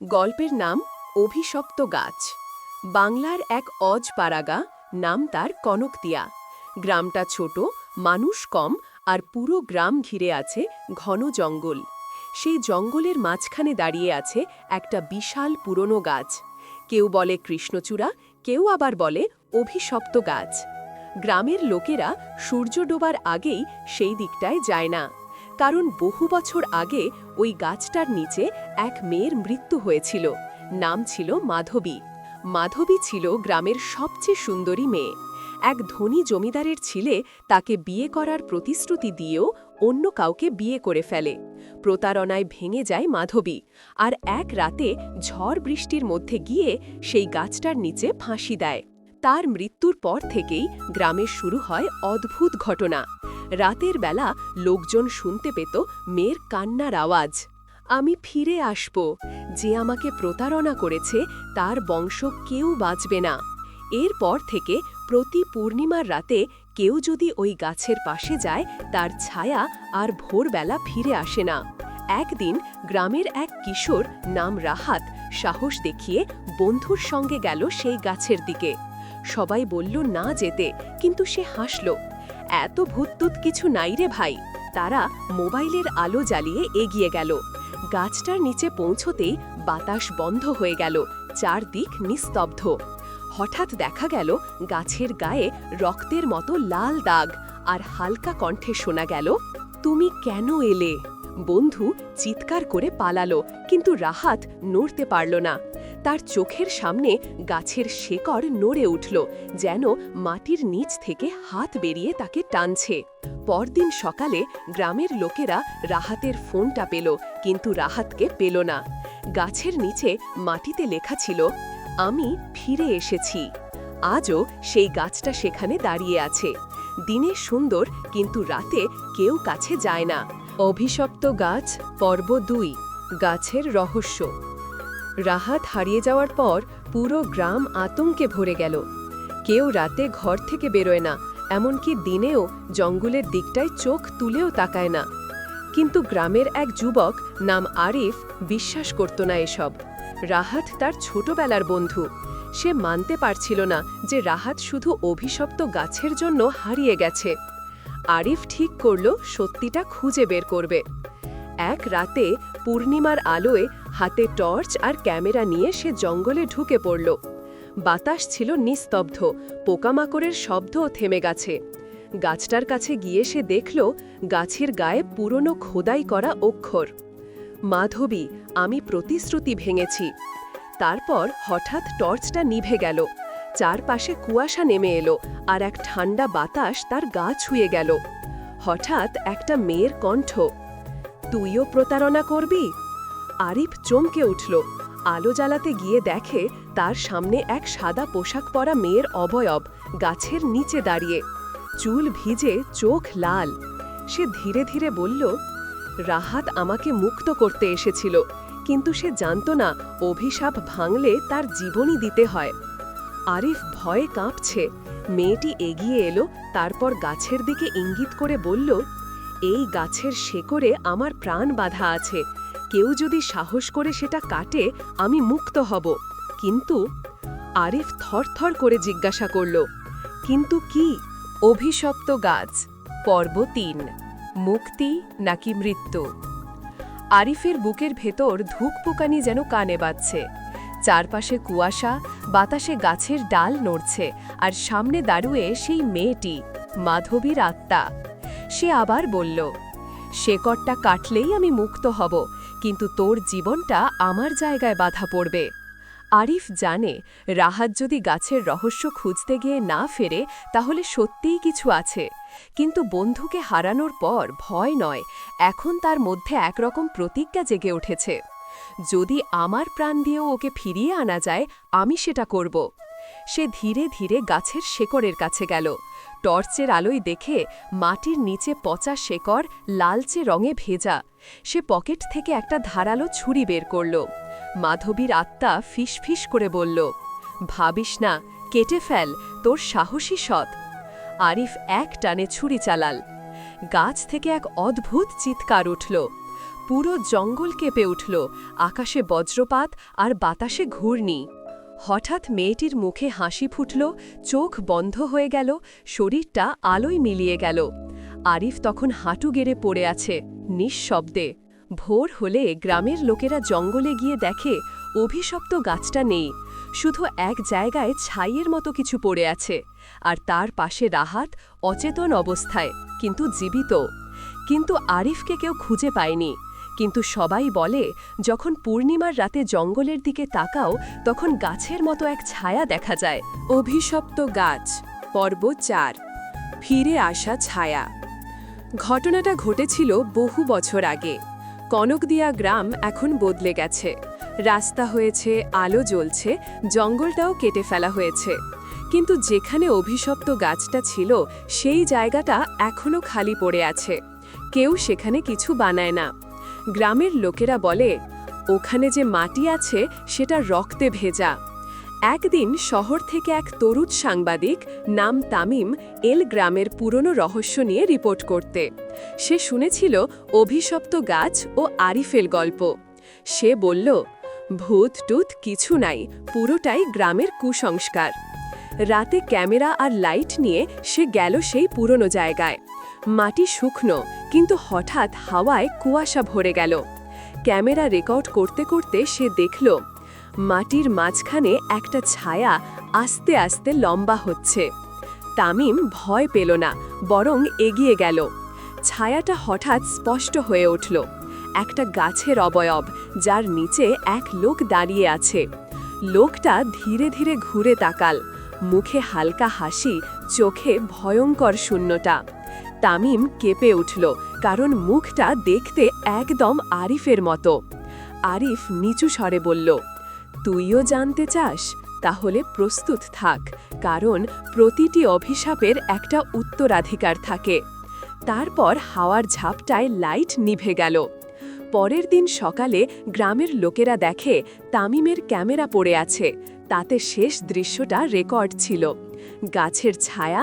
গল্পের নাম অভিশপ্ত গাছ। বাংলার এক অজ পাড়াগা নাম তার কনকতিয়া গ্রামটা ছোট, মানুষ কম আর পুরো গ্রাম ঘিরে আছে ঘন জঙ্গল। সেই জঙ্গলের মাঝখানে দাঁড়িয়ে আছে একটা বিশাল পুরনো গাছ। কেউ বলে কৃষ্ণচূড়া, কেউ আবার বলে অভিশপ্ত গাছ। গ্রামের লোকেরা সূর্য ডোবার আগেই সেই দিকটায় যায় না। কারণ বহু বছর আগে ওই গাছটার নিচে এক মেয়ের মৃত্যু হয়েছিল। নাম ছিল মাধবী। মাধবী ছিল গ্রামের সবচেয়ে সুন্দরী মেয়ে। এক ধনী জমিদারের ছেলে তাকে বিয়ে করার প্রতিশ্রুতি দিয়েও অন্য কাউকে বিয়ে করে ফেলে। প্রতারণায় ভেঙে যায় মাধবী। আর এক রাতে ঝড় বৃষ্টির মধ্যে গিয়ে সেই গাছটার নিচে ফাঁসি দেয়। তার মৃত্যুর পর থেকেই গ্রামে শুরু হয় অদ্ভুত ঘটনা। রাতের বেলা লোকজন শুনতে পেত মেয়ের কান্নার আওয়াজ। আমি ফিরে আসব। যে আমাকে প্রতারণা করেছে, তার বংশ কেউ বাঁচবে না। এরপর থেকে প্রতি পূর্ণিমার রাতে কেউ যদি ওই গাছের পাশে যায়, তার ছায়া আর ভোরবেলা ফিরে আসে না। একদিন গ্রামের এক কিশোর নাম রাহাত সাহস দেখিয়ে বন্ধুর সঙ্গে গেল সেই গাছের দিকে। সবাই বলল, না যেতে। কিন্তু সে হাসল, এত ভূততুত কিছু নাই রে ভাই। তারা মোবাইলের আলো জ্বালিয়ে এগিয়ে গেল। গাছটার নিচে পৌঁছতেই বাতাস বন্ধ হয়ে গেল, চারদিক নিস্তব্ধ। হঠাৎ দেখা গেল, গাছের গায়ে রক্তের মতো লাল দাগ আর হালকা কণ্ঠে শোনা গেল, তুমি কেন এলে? বন্ধু চিৎকার করে পালালো, কিন্তু রাহাত নড়তে পারল না। তার চোখের সামনে গাছের শেকড় নড়ে উঠল, যেন মাটির নিচ থেকে হাত বেরিয়ে তাকে টানছে। পরদিন সকালে গ্রামের লোকেরা রাহাতের ফোনটা পেল, কিন্তু রাহাতকে পেল না। গাছের নিচে মাটিতে লেখা ছিল, আমি ফিরে এসেছি। আজও সেই গাছটা সেখানে দাঁড়িয়ে আছে। দিনে সুন্দর, কিন্তু রাতে কেউ কাছে যায় না। অভিশপ্ত গাছ, পর্ব দুই, গাছের রহস্য। রাহাত হারিয়ে যাওয়ার পর পুরো গ্রাম আতঙ্কে ভরে গেল। কেউ রাতে ঘর থেকে বেরোয় না, এমনকি দিনেও জঙ্গলের দিকটায় চোখ তুলেও তাকায় না। কিন্তু গ্রামের এক যুবক নাম আরিফ বিশ্বাস করত না এসব। রাহাত তার ছোটবেলার বন্ধু। সে মানতে পারছিল না যে রাহাত শুধু অভিশপ্ত গাছের জন্য হারিয়ে গেছে। আরিফ ঠিক করল সত্যিটা খুঁজে বের করবে। এক রাতে পূর্ণিমার আলোয় হাতে টর্চ আর ক্যামেরা নিয়ে সে জঙ্গলে ঢুকে পড়ল। বাতাস ছিল নিস্তব্ধ, পোকামাকড়ের শব্দও থেমে গেছে। গাছটার কাছে গিয়ে সে দেখল গাছের গায়ে পুরনো খোদাই করা অক্ষর। মাধবী, আমি প্রতিশ্রুতি ভেঙেছি। তারপর হঠাৎ টর্চটা নিভে গেল। চারপাশে কুয়াশা নেমে এলো আর এক ঠান্ডা বাতাস তার গা ছুঁয়ে গেল। হঠাৎ একটা মেয়ের কণ্ঠ, তুইও প্রতারণা করবি? আরিফ চমকে উঠল। আলো জ্বালাতে গিয়ে দেখে তার সামনে এক সাদা পোশাক পরা মেয়ের অবয়ব গাছের নিচে দাঁড়িয়ে। চুল ভিজে চোখ লাল। সে ধীরে ধীরে বলল, রাহাত আমাকে মুক্ত করতে এসেছিল, কিন্তু সে জানত না অভিশাপ ভাঙলে তার জীবনই দিতে হয় আরিফ ভয়ে কাঁপছে। মেয়েটি এগিয়ে এলো, তারপর গাছের দিকে ইঙ্গিত করে বলল, এই গাছের শেকড়ে আমার প্রাণ বাধা আছে কেউ যদি সাহস করে সেটা কাটে, আমি মুক্ত হব। কিন্তু আরিফ থরথর করে জিজ্ঞাসা করল, কিন্তু কি? অভিশপ্ত গাছ, পর্ব তিন, মুক্তি নাকি মৃত্যু? আরিফের বুকের ভেতর ধুকপুকানি যেন কানে বাজছে। চারপাশে কুয়াশা, বাতাসে গাছের ডাল নড়ছে, আর সামনে দাঁড়ুয়ে সেই মেয়েটি, মাধবীর আত্মা। সে আবার বলল, শেকড়টা কাটলেই আমি মুক্ত হব কিন্তু তোর জীবনটা আমার জায়গায় বাধা পড়বে। আরিফ জানে, রাহাত যদি গাছের রহস্য খুঁজতে গিয়ে না ফেরে, তাহলে সত্যিই কিছু আছে। কিন্তু বন্ধুকে হারানোর পর ভয় নয়, এখন তার মধ্যে একরকম প্রতিজ্ঞা জেগে উঠেছে। যদি আমার প্রাণ দিয়েও ওকে ফিরিয়ে আনা যায়, আমি সেটা করব। সে ধীরে ধীরে গাছের শেকড়ের কাছে গেল। টর্চের আলোয় দেখে মাটির নিচে পচা শেকড় লালচে রঙে ভেজা। সে পকেট থেকে একটা ধারালো ছুরি বের করল। মাধবীর আত্মা ফিস করে বলল, ভাবিস না, কেটে ফেল, তোর সাহসী সৎ। আরিফ এক টানে ছুরি চালাল। গাছ থেকে এক অদ্ভুত চিৎকার উঠল। পুরো জঙ্গল কেঁপে উঠল। আকাশে বজ্রপাত আর বাতাসে ঘূর্ণি। হঠাৎ মেয়েটির মুখে হাসি ফুটল, চোখ বন্ধ হয়ে গেল, শরীরটা আলোয় মিলিয়ে গেল। আরিফ তখন হাঁটু গেড়ে পড়ে আছে, নিঃশব্দে। ভোর হলে গ্রামের লোকেরা জঙ্গলে গিয়ে দেখে, অভিশপ্ত গাছটা নেই, শুধু এক জায়গায় ছাইয়ের মতো কিছু পড়ে আছে, আর তার পাশে রাহাত অচেতন অবস্থায়, কিন্তু জীবিত। কিন্তু আরিফকে কেউ খুঁজে পায়নি। কিন্তু সবাই বলে, যখন পূর্ণিমার রাতে জঙ্গলের দিকে তাকাও, তখন গাছের মতো এক ছায়া দেখা যায়। অভিশপ্ত গাছ, পর্ব চার, ফিরে আসা ছায়া। ঘটনাটা ঘটেছিল বহু বছর আগে। কনকদিয়া গ্রাম এখন বদলে গেছে। রাস্তা হয়েছে, আলো জ্বলছে, জঙ্গলটাও কেটে ফেলা হয়েছে। কিন্তু যেখানে অভিশপ্ত গাছটা ছিল, সেই জায়গাটা এখনও খালি পড়ে আছে। কেউ সেখানে কিছু বানায় না। গ্রামের লোকেরা বলে, ওখানে যে মাটি আছে, সেটা রক্তে ভেজা। একদিন শহর থেকে এক তরুণ সাংবাদিক নাম তামিম এল গ্রামের পুরনো রহস্য নিয়ে রিপোর্ট করতে। সে শুনেছিল অভিশপ্ত গাছ ও আরিফেল গল্প। সে বলল, ভূত টুত কিছু নাই, পুরোটাই গ্রামের কুসংস্কার। রাতে ক্যামেরা আর লাইট নিয়ে সে গেল সেই পুরনো জায়গায়। মাটি শুকনো, কিন্তু হঠাৎ হাওয়ায় কুয়াশা ভরে গেল। ক্যামেরা রেকর্ড করতে করতে সে দেখল, মাটির মাঝখানে একটা ছায়া আস্তে আস্তে লম্বা হচ্ছে। তামিম ভয় পেল না, বরং এগিয়ে গেল। ছায়াটা হঠাৎ স্পষ্ট হয়ে উঠল, একটা গাছের অবয়ব, যার নিচে এক লোক দাঁড়িয়ে আছে। লোকটা ধীরে ধীরে ঘুরে তাকাল, মুখে হালকা হাসি, চোখে ভয়ঙ্কর শূন্যতা। তামিম কেঁপে উঠল, কারণ মুখটা দেখতে একদম আরিফের মতো। আরিফ নিচু স্বরে বলল, তুইও জানতে চাস? তাহলে প্রস্তুত থাক, কারণ প্রতিটি অভিশাপের একটা উত্তরাধিকার থাকে। তারপর হাওয়ার ঝাপটায় লাইট নিভে গেল। পরের দিন সকালে গ্রামের লোকেরা দেখে তামিমের ক্যামেরা পড়ে আছে, তাতে শেষ দৃশ্যটা রেকর্ড ছিল। গাছের ছায়া